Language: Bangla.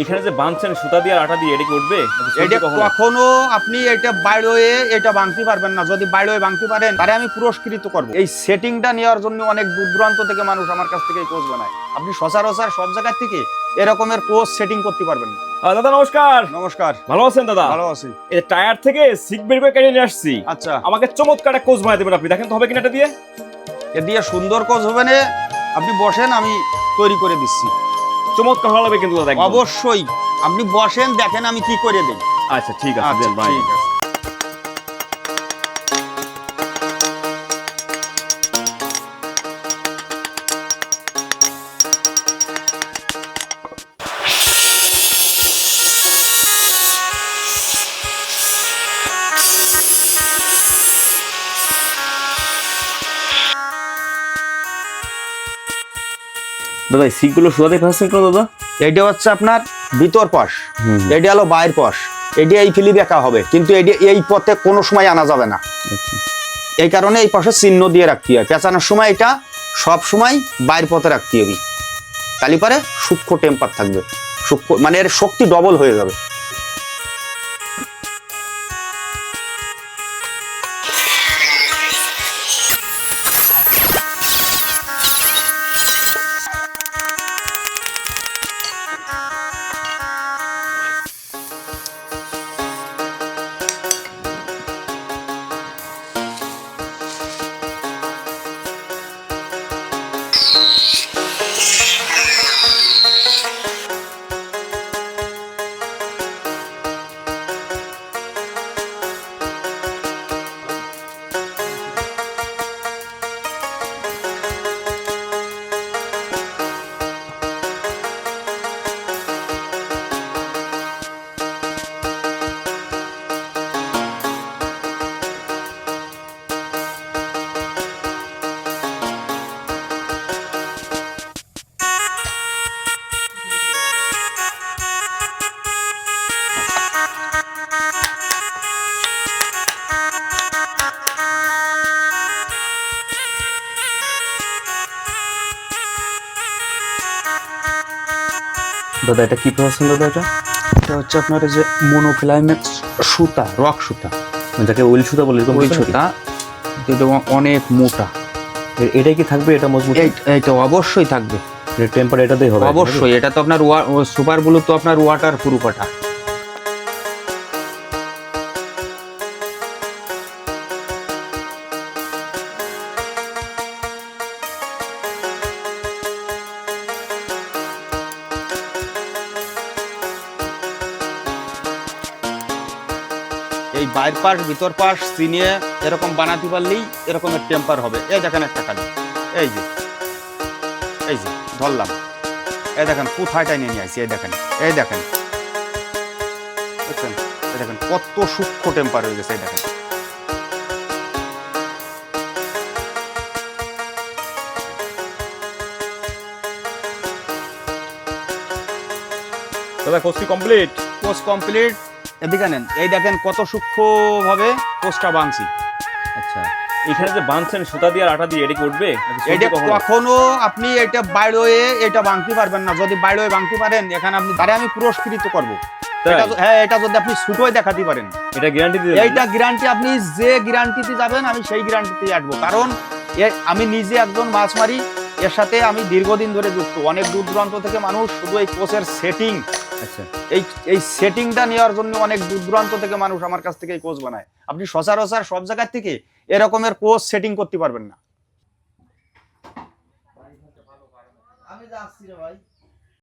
এখানে যে বাঁধছেন সুতা দিয়ে আটা দিয়ে এটা কি উঠবে? এটা কখনো? আপনি এটা বাইরে হয়ে এটা ভাঙতে পারবেন না। যদি বাইরে হয়ে ভাঙতে পারেন তাহলে আমি পুরস্কৃত করব। এই সেটিংটা নেওয়ার জন্য অনেক দূর দূরান্ত থেকে মানুষ আমার কাছ থেকে কোচ বানায়। আপনি সচরাচর সব জায়গা থেকে এরকমের কোচ সেটিং করতে পারবেন না। দাদা নমস্কার। নমস্কার। ভালো আছেন দাদা? ভালো আছি। এই টায়ার থেকে সিট বের করে কেটে নিয়ে আসছি। আচ্ছা। আমাকে চমৎকার একটা কোচ বানিয়ে দেবেন আপনি। দেখেন তো হবে কিনা এটা দিয়ে। এ দিয়ে সুন্দর কোচ হবে না। আপনি বসেন আমি তৈরি করে দিচ্ছি। চমৎকার হবে কিন্তু অবশ্যই। আপনি বসেন দেখেন আমি কি করে দিই। আচ্ছা ঠিক আছে আচ্ছা দাদা এই সিটগুলো দিয়ে ফেলছেন কেন দাদা? হচ্ছে আপনার ভিতর পাশ। এটা হলো বাইর পাশ। এটি এই ফিলি দেখা হবে কিন্তু এটি এই পথে কোনো সময় আনা যাবে না। এই কারণে এই পাশে চিহ্ন দিয়ে রাখতে হয়। পেঁচানোর সময় এটা সব সময় বাইর পথে রাখতে হবে। তাহলে পরে সূক্ষ্ম টেম্পার থাকবে। সূক্ষ্ম মানে এর শক্তি ডবল হয়ে যাবে। দাদা এটা কি ফেলছেন দাদা? এটা এটা হচ্ছে আপনার যে মনোফিলামেন্ট সুতা রক সুতা। মানে যাকে উইল সুতা বলে এরকম সুতা যেটা অনেক মোটা। এটাই কি থাকবে? এটা মজবুত? এটা এটা অবশ্যই থাকবে। টেম্পার এটাতেই হবে অবশ্যই এটা তো আপনার সুপার ব্লু তো আপনার ওয়াটার প্রুফ এটা এই বাইর পাশ ভিতর পাশ চিনিয়ে এরকম বানাতে পারলেই এরকমের টেম্পার হবে। এই দেখেন একটা খালি এই যে এই যে ধরলাম। এই দেখেন কোথায় টাইনে নিয়ে আসি? এই দেখেন এই দেখেন। এই দেখেন কত সূক্ষ্ম টেম্পার হয়ে গেছে এই দেখেন। দাদা কোর্সটি কমপ্লিট কোর্স কমপ্লিট এদিকে নেন এই দেখেন কত সূক্ষ্ম ভাবে কোর্সটা বাংছি আচ্ছা এখানে যে বাঁধছেন সুতা দিয়ে আর আটা দিয়ে এটা কি উঠবে? এটা কখনো? আপনি এটা বাইরে এটা ভাঙতে পারবেন না। যদি বাইরে ভাঙতে পারেন এখানে আপনি তারে আমি পুরস্কৃত করব। হ্যাঁ এটা যদি আপনি ছুটোয় দেখাতে পারেন। এটা গ্যারান্টি এইটা গ্যারান্টি আপনি যে গ্যারান্টিতে যাবেন আমি সেই গ্যারান্টিতে আসব। কারণ আমি নিজে একজন মাছ মারি এর সাথে আমি দীর্ঘদিন ধরে যুক্ত। অনেক দূর দূরান্ত থেকে মানুষ শুধু এই কোচের সেটিং আচ্ছা। এই এই সেটিংটা নেওয়ার জন্য অনেক দূর দূরান্ত থেকে মানুষ আমার কাছ থেকে কোচ বানায়। আপনি সচরাচর সব জায়গার থেকে এরকমের কোচ সেটিং করতে পারবেন না। আমি যাচ্ছি রে ভাই।